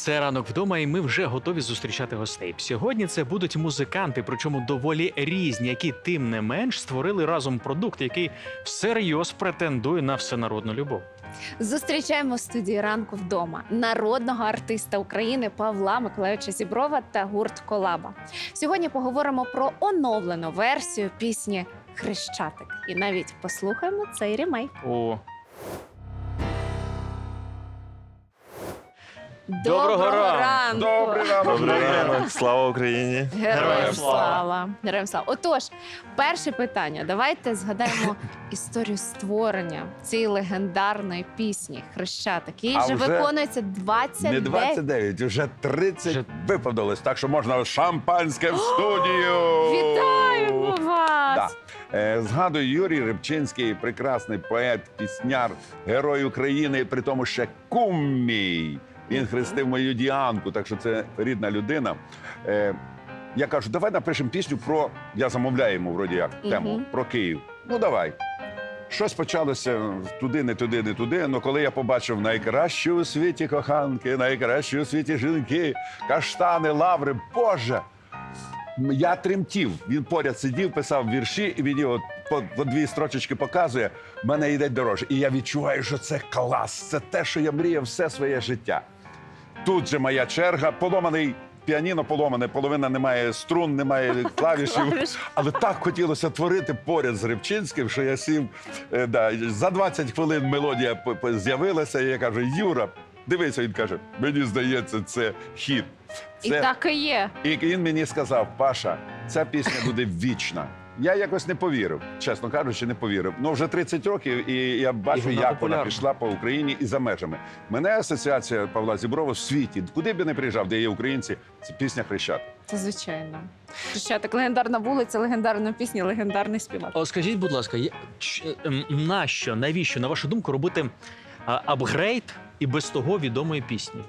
Це ранок вдома, і ми вже готові зустрічати гостей. Сьогодні це будуть музиканти, причому доволі різні, які тим не менш створили разом продукт, який всерйоз претендує на всенародну любов. Зустрічаємо в студії ранку вдома народного артиста України Павла Миколаївича Зіброва та гурт Колаба. Сьогодні поговоримо про оновлену версію пісні Хрещатик. І навіть послухаємо цей ремейк. О, Доброго ранку! ранку! Добрий ранок, Добрий ранок, слава Україні! Героям слава! Героям слава! Отож, перше питання. Давайте згадаємо історію створення цієї легендарної пісні Хрещатик. Їй А вже вже виконується 29 Не 29, вже 30 Вже- виповнилось, так що можна шампанське в студію. Вітаємо вас! Да. Е, Згадую, Юрій Рибчинський, прекрасний поет, пісняр, герой України, при тому ще кум мій. Він хрестив мою Діанку, так що це рідна людина. Е, я кажу, давай напишемо пісню про. Я замовляю йому вроді як тему Мгм. про Київ. Ну давай. Щось почалося туди, не туди, не туди. Ну коли я побачив найкращі у світі коханки, найкращі у світі жінки, каштани, лаври, Боже! М, Я тремтів. Він поряд сидів, писав вірші, і мені от по, по дві строчечки показує, мене йде дорожче. І я відчуваю, що це клас. Це те, що я мріяв все своє життя. Тут же моя черга, поломаний піаніно поломане, половина немає струн, немає клавішів. Але так хотілося творити поряд з Рибчинським, що я сів е, да, за 20 хвилин мелодія з'явилася, і я кажу: Юра, дивися, він каже, мені здається, це хіт. І так і є. І він мені сказав: Паша, ця пісня буде вічна. Я якось не повірив, чесно кажучи, не повірив. Ну вже 30 років, і я бачу, вона як вона популярна. пішла по Україні і за межами. Мене асоціація Павла Зіброва в світі, куди б я не приїжджав, де є українці, це пісня Хрещат. Це звичайно. Хрещатик, легендарна вулиця, легендарна пісня, легендарний співак. О, скажіть, будь ласка, ч- ем, нащо, навіщо, на вашу думку, робити а, апгрейд і без того відомої пісні?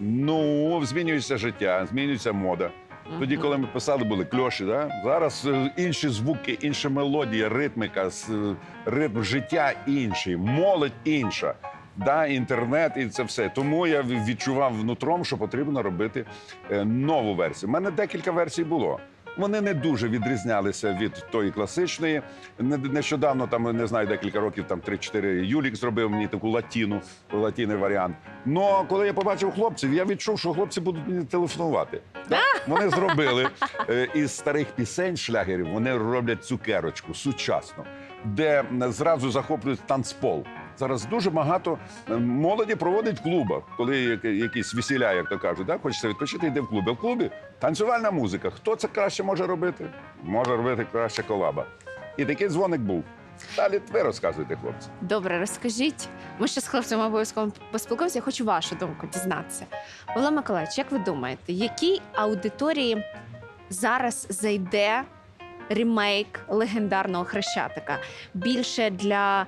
Ну, змінюється життя, змінюється мода. Тоді, коли ми писали, були кльоші, да? зараз е, інші звуки, інша мелодія, ритмика, е, ритм життя інший, молодь інша. Да, інтернет і це все. Тому я відчував внутром, що потрібно робити е, нову версію. У мене декілька версій було. Вони не дуже відрізнялися від тої класичної. Нещодавно, там не знаю, декілька років, там 3-4 Юлік зробив мені таку латіну, латінний варіант. Ну коли я побачив хлопців, я відчув, що хлопці будуть мені телефонувати. Так? Вони зробили е, із старих пісень шлягерів. Вони роблять цукерочку сучасно, де зразу захоплюють танцпол. Зараз дуже багато е, молоді проводить в клубах, коли якісь весіля, як то кажуть, да? хочеться відпочити, йде в клуби. В клубі танцювальна музика. Хто це краще може робити? Може робити краще колаба. І такий дзвоник був. Далі ви розказуйте, хлопці. Добре, розкажіть. Ми ще з хлопцями обов'язково поспілкуємося. Я хочу вашу думку дізнатися. Павло Миколаївич, як ви думаєте, якій аудиторії зараз зайде ремейк легендарного хрещатика? Більше для,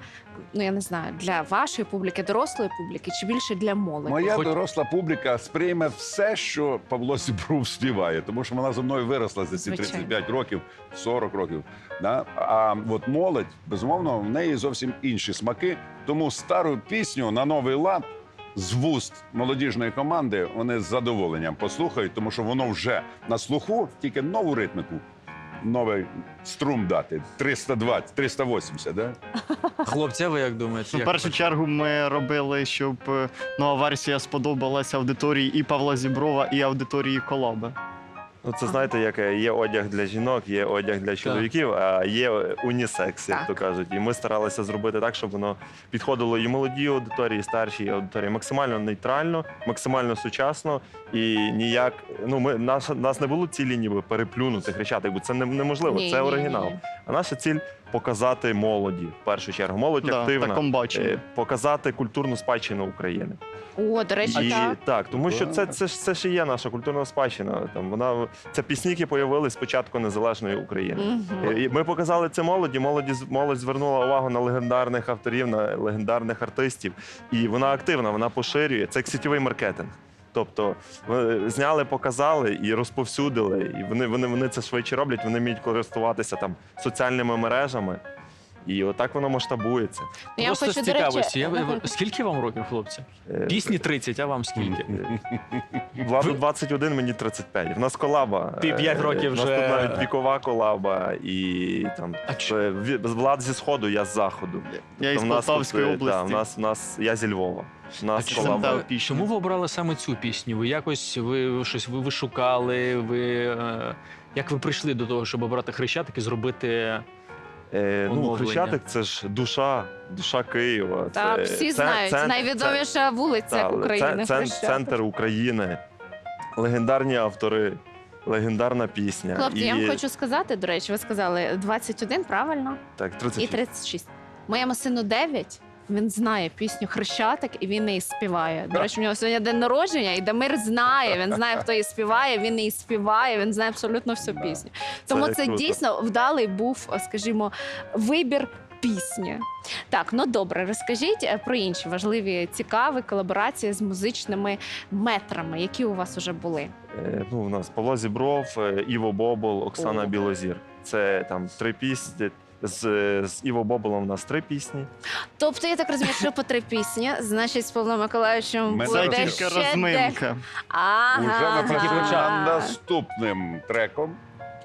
ну я не знаю, для вашої публіки, дорослої публіки, чи більше для молоді? Моя Хоч- доросла публіка сприйме все, що Павло Сібрув співає, тому що вона зі мною виросла за ці Звичайно. 35 років, 40 років. Да? А от молодь, безумовно, в неї зовсім інші смаки. Тому стару пісню на новий лад з вуст молодіжної команди вони з задоволенням послухають, тому що воно вже на слуху, тільки нову ритмику. Новий струм дати 320, 380, да? Хлопці, ви як думаєте? Ну, в як першу чергу ми робили, щоб е, нова версія сподобалася аудиторії і Павла Зіброва, і аудиторії Колаби. Ну, це знаєте, як е, є одяг для жінок, є одяг для чоловіків, а є унісекс, як Так. то кажуть. І ми старалися зробити так, щоб воно підходило і молодій аудиторії, і старшій аудиторії, максимально нейтрально, максимально сучасно і ніяк. Ну, ми наша нас не було цілі, ніби переплюнути кричати, бо це не, неможливо. Ні, це ні, оригінал. ні. А наша ціль показати молоді в першу чергу. Молодь Да, активна. баченні. е, Показати культурну спадщину України. О, до речі, І так. так, тому що це, це, ж- це ж і є наша культурна спадщина. Там вона це пісні, які появились спочатку незалежної України. Мгм. І ми показали це молоді. Молоді з- молодь звернула увагу на легендарних авторів, на легендарних артистів. І вона активна, вона поширює. Це як сітєвий маркетинг. Тобто зняли, показали і розповсюдили. І вони, вони, вони це швидше роблять. Вони вміють користуватися там соціальними мережами. І отак воно масштабується. Ну, я Просто хочу, з до речі, цікавості. Я, скільки вам років, хлопці? Е, Пісні 30, а вам скільки? Владу 21, мені 35. В нас колаба. Ти п'ять Е, років В нас вже- тут навіть вікова колаба і там А чи- е, Влад зі сходу, я з заходу. Я із Тобто в нас Полтавської е, області. нас, в нас, я зі Львова. Нас. Та пісня. чому ви обрали саме цю пісню? Ви якось ви щось ви, ви шукали? Ви е, як ви прийшли до того, щоб обрати хрещатик і зробити Е, ну, оновлення? Хрещатик це ж душа, душа Києва. Та це, всі це- знають, це- найвідоміша вулиця Та, України. Це, це, Хрещатик. центр України, легендарні автори, легендарна пісня. Хлопці, і, я вам хочу сказати, до речі, ви сказали 21, правильно? так, І 36. 36. Моєму сину 9. Він знає пісню Хрещатик і він її співає. До речі, у нього сьогодні день народження, і Дамир знає. Він знає, хто її співає, він її співає, він знає абсолютно всю Да. пісню. Тому це, круто. дійсно вдалий був, скажімо, вибір пісні. Так, ну добре, розкажіть е, про інші важливі цікаві колаборації з музичними метрами, які у вас вже були. Е, Ну, у нас Павло Зібров, е, Іво Бобол, Оксана О. Білозір. Це там три пісні. З, з Іво Боболом у нас три пісні. Тобто, я так розумію, що по три пісні, значить, з Павлом Миколаївичем Ми Це буде Буде тільки ще розминка. дек- Ага. Уже ми ага. наступним треком.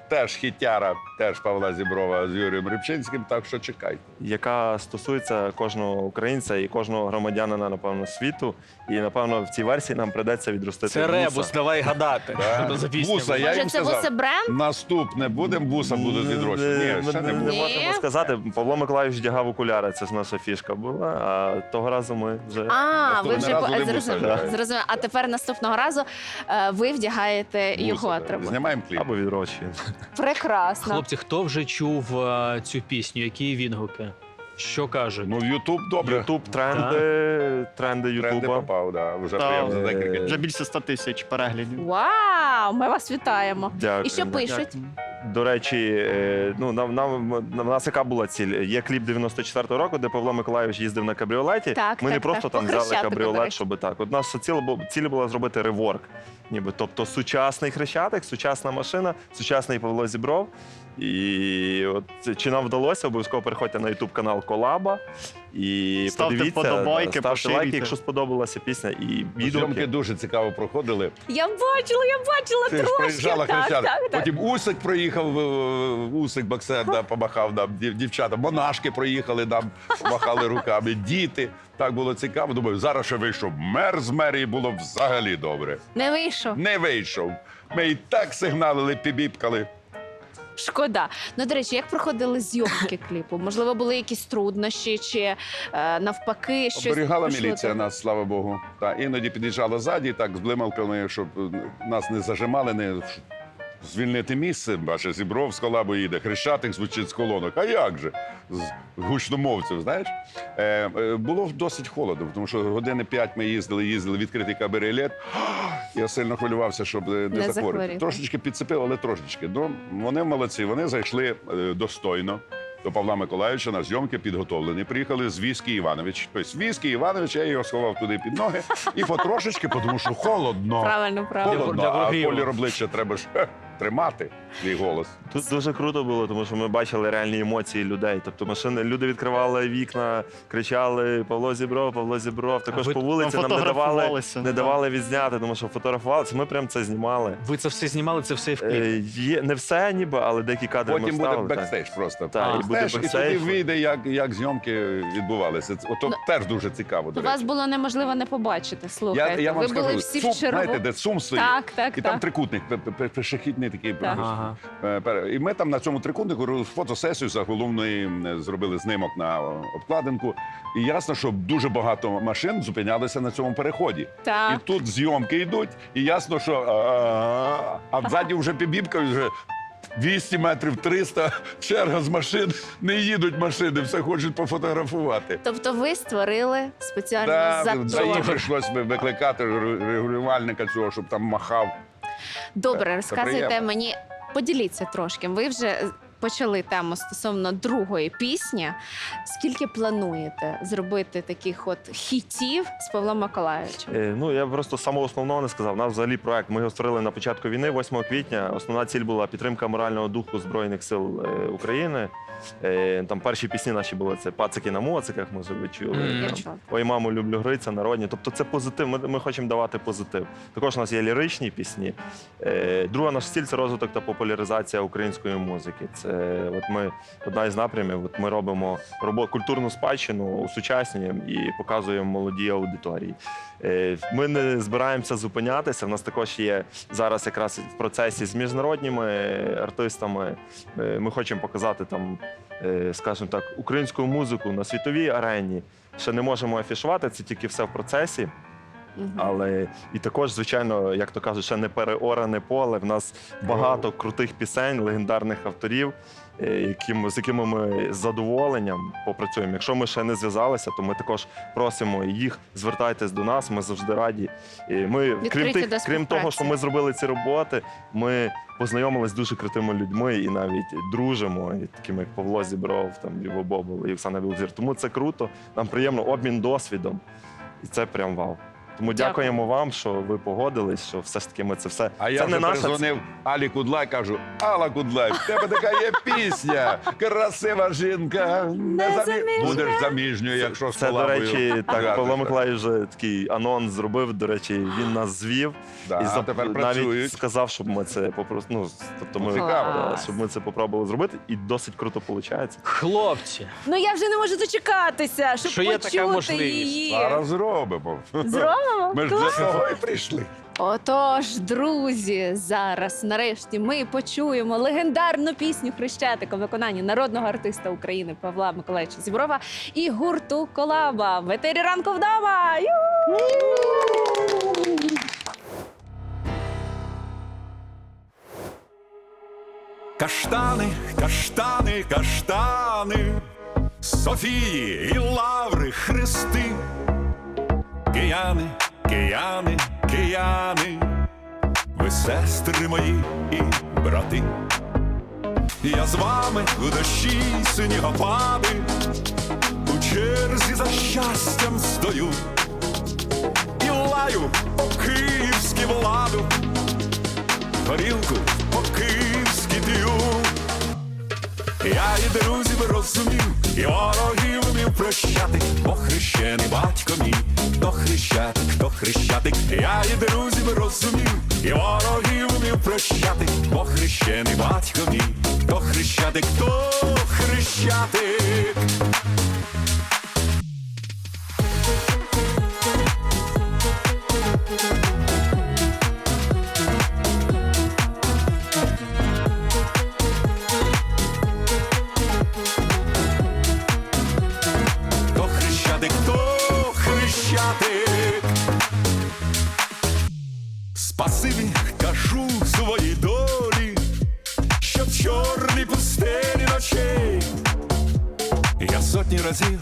Теж хітяра, теж Павла Зіброва з Юрієм Рибчинським, так що чекайте. яка стосується кожного українця і кожного громадянина, напевно, світу. І напевно в цій версії нам придеться відростити. це вуса. ребус, давай гадати. Да. Що це за пісня? Вуса, я Може, їм це сказав. це? Наступне будемо, буса будуть відрощені. Ні, ще не буде. Ні. можемо сказати. Павло Миколаївич вдягав окуляри, це ж наша фішка була. А того разу ми вже А, ви вже разу по- не буде, зрозуміли. А тепер наступного разу е, ви вдягаєте його Буса, атрибут. Знімаємо кліп. або відрощуємо. Прекрасно. Хлопці, хто вже чув е, цю пісню? Які відгуки? Що кажуть? Ну, в Ютуб добре. Ютуб тренди, тренди Тренди Ютуба. попав, да. вже Та, прямо за е, декілька Вже днів. більше 100 тисяч переглядів. Вау! Ми вас вітаємо. Дякую. І що пишуть? До речі, е, ну нам нам на нас яка була ціль? Є кліп 94-го року, де Павло Миколаївич їздив на кабріолеті. Так, Ми так, не просто так. там По взяли кабріолет, щоб так. От наша ціль, була ціль була зробити реворк. Ніби тобто сучасний хрещатик, сучасна машина, сучасний Павло Зібров. І от чи нам вдалося, обов'язково переходьте на YouTube канал Колаба і Ставте подивіться, вподобайки, ставте поширюйте. лайки, якщо сподобалася пісня, і Зйомки дуже цікаво проходили. Я бачила, я бачила Ти ж трошки. проїжджала так, хрещатик. так, так. Потім Усик проїхав, е, Усик Баксет да, помахав нам, дів- дівчата, монашки проїхали, нам махали руками, діти. Так було цікаво. Думаю, зараз ще вийшов мер з мерії, було взагалі добре. Не вийшов. Не вийшов. Ми і так сигналили, пібіпкали. Шкода. Ну, до речі, як проходили зйомки кліпу? Можливо, були якісь труднощі, чи е, навпаки, щось Оберігала міліція так? нас, слава Богу. Та іноді під'їжджала ззаді, так з блималками, щоб е, нас не зажимали, не звільнити місце. Бачиш, Зібров з колабу їде, хрещатик звучить з колонок. А як же? З гучномовців, знаєш? Е, е, було досить холодно, тому що години п'ять ми їздили, їздили, відкритий кабріолет. Я сильно хвилювався, щоб е, не, Не захворіти. Трошечки підцепив, але трошечки. Ну, вони молодці, вони зайшли е, достойно. До Павла Миколаївича на зйомки підготовлені. Приїхали з Віскі Іванович. Тобто Віскі Іванович, я його сховав туди під ноги і потрошечки, тому що холодно. Правильно, правильно. Холодно, Для а колір обличчя треба ж тримати свій голос. Тут дуже круто було, тому що ми бачили реальні емоції людей. Тобто машини, люди відкривали вікна, кричали Павло Зібров, Павло Зібров. Також ви по вулиці нам не давали, фотографувалися. не давали відзняти, тому що фотографувалися. Ми прям це знімали. Ви це все знімали, це все в кліп. Е, є не все, ніби, але деякі кадри Потім ми буде вставили. так. бекстейдж просто. Так, і буде Бекстейдж, і бекстейдж. вийде, як, як зйомки відбувалися. Це- Ото Ну, теж дуже цікаво. До То вас речі. було неможливо не побачити. Я, Слухайте, я вам ви скажу, були всі сум, в червоному. знаєте, де сум стоїть. Так, так, І там так. трикутник, пе- пе- пе- пешехідний такий. Так. Ага. Е, І ми там на цьому трикутнику фотосесію заголовної м, зробили знимок на обкладинку. І ясно, що дуже багато машин зупинялися на цьому переході. І тут зйомки йдуть, і ясно, що а, а взаді вже пібіпкають вже 200 метрів, 300, черга з машин, не їдуть машини, все хочуть пофотографувати. Тобто ви створили спеціально Да, затор. за їм прийшлось би викликати регулювальника цього, щоб там махав. Добре, розказуйте приємно. мені. Поділіться трошки. Ви вже почали тему стосовно другої пісні. Скільки плануєте зробити таких от хітів з Павлом Миколаївичем? Е, Ну, я просто самого основного не сказав. У нас взагалі проект. Ми його створили на початку війни, 8 квітня. Основна ціль була підтримка морального духу Збройних сил е, України. Е, Там перші пісні наші були це пацики на моциках, може ви чули. Мгм. Я Там, чула. Ой, маму, люблю гри, це народні. Тобто це позитив. Ми, ми хочемо давати позитив. Також у нас є ліричні пісні. Е, друга наш ціль це розвиток та популяризація української музики. Це от ми одна із напрямів. От ми робимо робо, культурну спадщину, усучаснюємо і показуємо молоді аудиторії. Е, ми не збираємося зупинятися. У нас також є зараз якраз в процесі з міжнародніми артистами. Е, ми хочемо показати там, скажімо так, українську музику на світовій арені. Ще не можемо афішувати, це тільки все в процесі. Але і також, звичайно, як то кажуть, ще не переоране поле. В нас багато крутих пісень, легендарних авторів, е, яким, з якими ми з задоволенням попрацюємо. Якщо ми ще не зв'язалися, то ми також просимо їх, звертайтесь до нас. Ми завжди раді. І ми, крім тих, крім того, що ми зробили ці роботи, ми познайомились з дуже крутими людьми і навіть дружимо, і такими як Павло Зібров, там Ліво Бобол і Оксана Білозір. Тому це круто. Нам приємно обмін досвідом. І це прям вау. Тому Дякую. дякуємо вам, що ви погодились, що все ж таки ми це все. А це я вже наша перезвонив Алі Кудлай, кажу: Алла Кудлай, в тебе така є пісня. Красива жінка. Не замі... Будеш заміжньою, якщо з Це, до речі, так. Павло Миколаївич вже такий анонс зробив. До речі, він нас звів Да, і а зап- тепер навіть працюють. сказав, щоб ми це попро... ну, тобто ми да, щоб ми це попробували зробити, і досить круто виходить. Хлопці, Ну я вже не можу дочекатися, щоб Що є така почути можливість? її. Зараз зробимо. Зробимо? Ми ж для того і прийшли. Отож, друзі, зараз нарешті ми почуємо легендарну пісню Хрещатика в виконанні народного артиста України Павла Миколаївича Зіброва і гурту Колаба в етері ранку вдома. Каштани, каштани, каштани, Софії і лаври хрести, кияни, кияни, кияни, ви сестри мої і брати. Я з вами в дощі снігопади, у черзі за щастям стою. І лаю по київськи владу. Горілку по-київськи п'ю. Я і друзів розумів, і ворогів вмів прощати, бо хрещений батько мій, хрещатик, я і друзів розумів, і ворогів вмів прощати, бо хрещений батько мій, хто хрещатик, хто хрещатик. Хрещатик. Спасибі кажу своїй долі, що в чорній пустелі ночей я сотні разів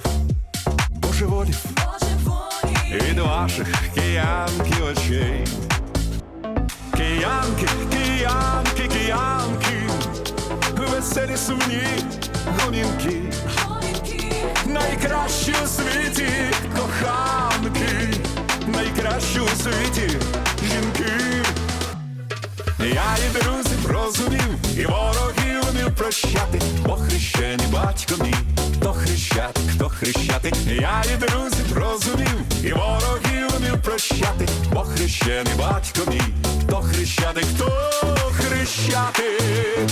божеволів від ваших киянки очей. Киянки, киянки, киянки, веселі сумні гомінки найкращі у світі коханки, найкращі у світі хрещений батько мій, хто хрещати, хто хрещати, я і друзів розумів, і ворогів вмів прощати, бо хрещений батько мій, хто хрещати, хто хрещатик.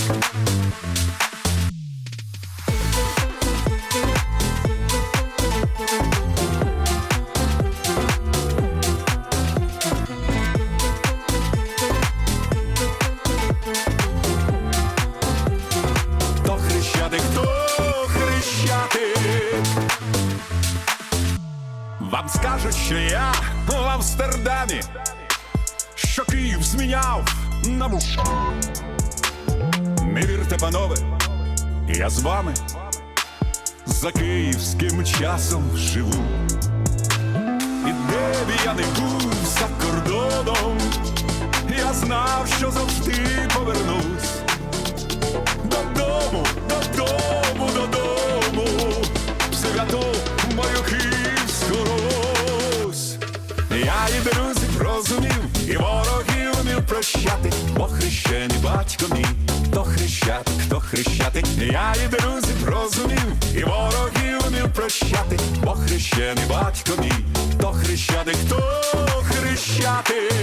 На. Не вірте, панове, я з вами за київським часом живу. І де б я не був за кордоном, я знав, що завжди повернусь прощати, бо хрещений батько мій, хто хрещати, хто хрещати, я і друзів розумів, і ворогів умів прощати, бо хрещений батько мій, хто хрещати, хто хрещатик.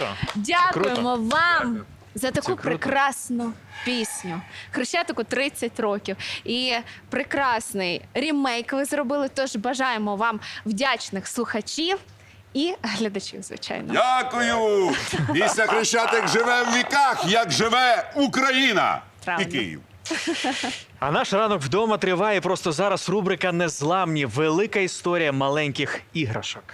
Круто. Дякуємо вам Дякую. за таку круто. прекрасну пісню. Хрещатику 30 років. І прекрасний ремейк ви зробили. Тож бажаємо вам вдячних слухачів і глядачів, звичайно. Дякую! Після Хрещатик живе в віках, як живе Україна Правда. і Київ. А наш ранок вдома триває просто зараз рубрика Незламні. Велика історія маленьких іграшок.